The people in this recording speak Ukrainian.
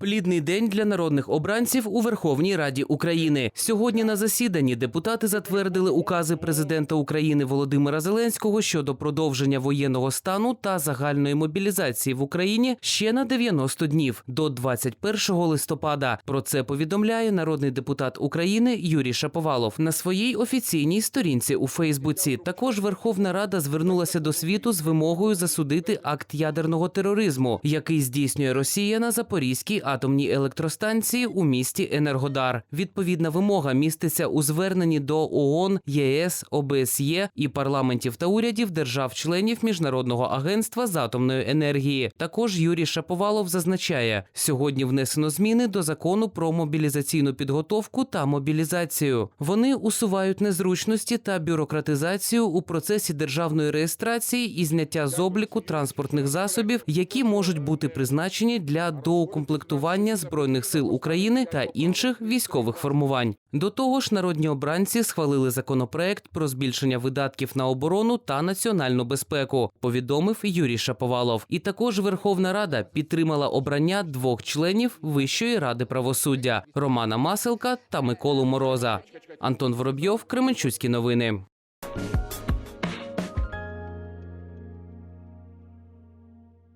Плідний день для народних обранців у Верховній Раді України. Сьогодні на засіданні депутати затвердили укази президента України Володимира Зеленського щодо продовження воєнного стану та загальної мобілізації в Україні ще на 90 днів до 21 листопада. Про це повідомляє народний депутат України Юрій Шаповалов на своїй офіційній сторінці у Фейсбуці. Також Верховна Рада звернулася до світу з вимогою засудити акт ядерного тероризму, який здійснює Росія на Запорізькій атомній електростанції у місті Енергодар. Відповідна вимога міститься у зверненні до ООН, ЄС, ОБСЄ і парламентів та урядів держав-членів Міжнародного агентства з атомної енергії. Також Юрій Шаповалов зазначає, сьогодні внесено зміни до закону про мобілізаційну підготовку та мобілізацію. Вони усувають незручності та бюрократизацію у процесі державної реєстрації і зняття з обліку транспортних засобів, які можуть бути призначені для доукомплектування збройних сил України та інших військових формувань. До того ж, народні обранці схвалили законопроект про збільшення видатків на оборону та національну безпеку. Повідомив Юрій Шаповалов. І також Верховна Рада підтримала обрання двох членів Вищої ради правосуддя Романа Маселка та Миколу Мороза. Антон Воробйов, Кременчуцькі новини.